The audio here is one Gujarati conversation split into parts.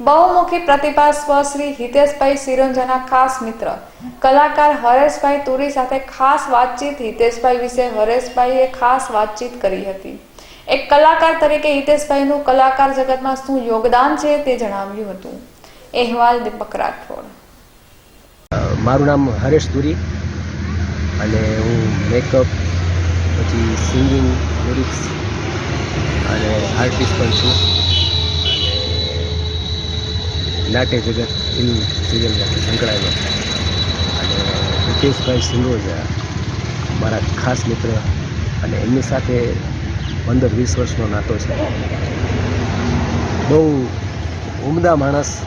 બહુમુખી પ્રતિભા સ્વ શ્રી હિતેશભાઈ સિરોંજાના ખાસ મિત્ર. કલાકાર હરેશભાઈ તુરી સાથે ખાસ વાતચીત હિતેશભાઈ વિશે હરેશભાઈએ ખાસ વાતચીત કરી હતી. એક કલાકાર તરીકે હિતેશભાઈનું કલાકાર જગતમાં શું યોગદાન છે તે જણાવ્યું હતું. અહેવાલ દીપક રાઠોડ. મારું નામ હરેશ તુરી અને હું મેકઅપ પછી સિંગિંગ લિરિક્સ અને આર્ટિસ્ટ પણ છું. નાટ્ય જગત ફિલ્મ સિરિયલ સાથે સંકળાયેલો. અને મુકેશભાઈ સિંગોજા મારા ખાસ મિત્ર અને એમની સાથે પંદર વીસ વર્ષનો નાતો છે. બહુ ઉમદા માણસ,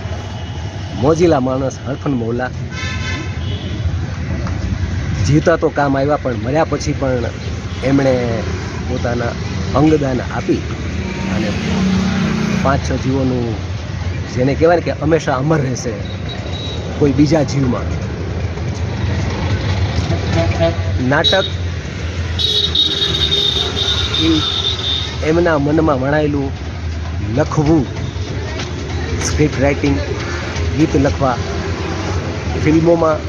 મોજીલા માણસ, હરફન મૌલા. જીવતા તો કામ આવ્યા પણ મર્યા પછી પણ એમણે પોતાના અંગદાન આપી અને પાંચ છ જીવોનું જેને કહેવાય કે હંમેશા અમર રહેશે કોઈ બીજા જીવમાં. નાટક એમના મનમાં વણાયેલું લખવું સ્ક્રિપ્ટ રાઇટિંગ ગીત લખવા, ફિલ્મોમાં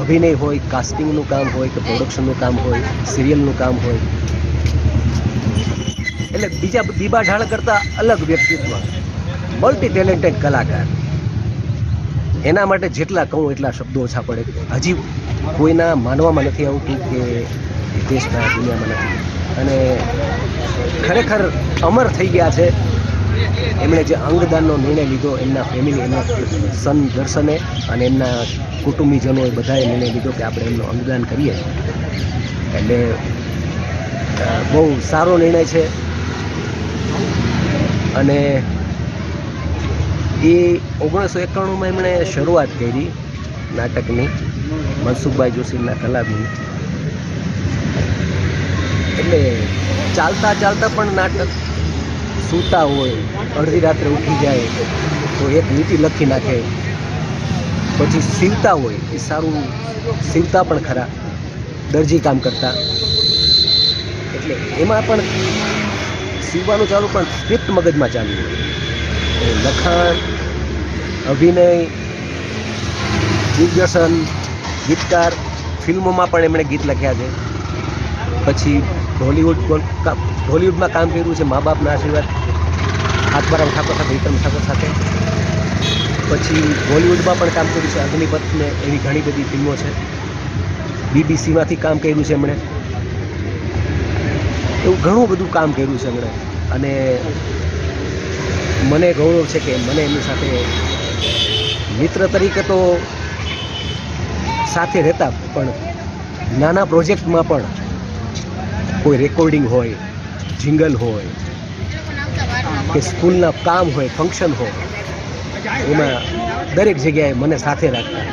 અભિનય હોય કાસ્ટિંગનું કામ હોય કે પ્રોડક્શનનું કામ હોય સિરિયલનું કામ હોય. એટલે બીજા બીબા ઢાળ કરતાં અલગ વ્યક્તિત્વ. મલ્ટી ટેલેન્ટેડ કલાકાર. એના માટે જેટલા કહું એટલા શબ્દો ઓછા પડે. હજી કોઈના માનવામાં નથી આવતું કે દેશના દુનિયામાં નથી. અને ખરેખર અમર થઈ ગયા છે. એમણે જે અંગદાનનો નિર્ણય લીધો, એમના ફેમિલી એમના સન દર્શને અને એમના કુટુંબીજનોએ બધાએ નિર્ણય લીધો કે આપણે એમનું અંગદાન કરીએ. એટલે બહુ સારો નિર્ણય છે. અને એ ઓગણીસો એકાણુંમાં એમણે શરૂઆત કરી નાટકની, મનસુખભાઈ જોશીના કલાબી એટલે ચાલતા ચાલતા પણ નાટક સૂતા હોય, અડધી રાત્રે ઉઠી જાય, તો એક લીટી લખી નાખે. પછી સીવતા હોય, એ સારું સીવતા પણ ખરા, દરજી કામ કરતા. એટલે એમાં પણ સીવવાનું ચાલુ પણ સ્ક્રિપ્ટ મગજમાં ચાલુ હોય. લખાણ અભિનય, દિગ્દર્શન, ગીતકાર, ફિલ્મોમાં પણ એમણે ગીત લખ્યા છે. પછી ઢોલિવૂડ ઢોલિવૂડમાં કામ કર્યું છે મા બાપના આશીર્વાદ આત્મારામ ઠાકોર સાથે વિક્રમ ઠાકોર સાથે. પછી બોલિવૂડમાં પણ કામ કર્યું છે અગ્નિપથ ને એવી ઘણી બધી ફિલ્મો છે. બીબીસીમાંથી કામ કર્યું છે એમણે. એવું ઘણું બધું કામ કર્યું છે એમણે. અને મને ગૌરવ છે કે મને એમની સાથે મિત્ર તરીકે તો સાથે રહેતા, પણ નાના પ્રોજેક્ટમાં પણ કોઈ રેકોર્ડિંગ હોય, જિંગલ હોય, કે સ્કૂલના કામ હોય, ફંક્શન હોય, એમાં દરેક જગ્યાએ મને સાથે રાખતા.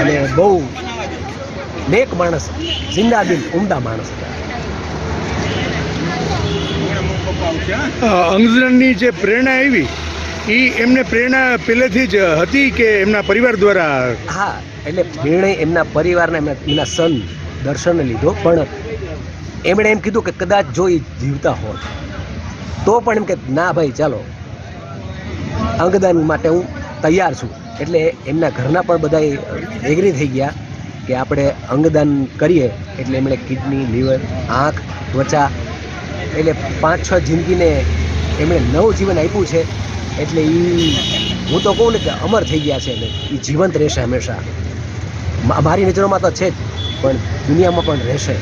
અને બહુ નેક માણસ જિંદાદિલ ઉમદા માણસ હતા. અ, અંગદાનની જે પ્રેરણા આવી એ એમને પ્રેરણા પહેલેથી જ હતી કે એમના પરિવાર દ્વારા હા એટલે નિર્ણય એમના પરિવારને એમના સન દર્શને લીધો પણ એમણે એમ કીધું કે કદાચ જો એ જીવતા હોત તો પણ એમ કે ના ભાઈ ચાલો અંગદાન માટે હું તૈયાર છું. એટલે એમના ઘરના પણ બધા એગ્રી થઈ ગયા કે આપણે અંગદાન કરીએ એટલે એમણે કિડની લીવર આંખ ત્વચા એટલે પાંચ, છ જિંદગીને એમણે નવું જીવન આપ્યું છે. એટલે એ હું તો કહું ને કે અમર થઈ ગયા છે એટલે એ જીવંત રહેશે હંમેશા. મારી નજરોમાં તો છે જ, પણ દુનિયામાં પણ રહેશે.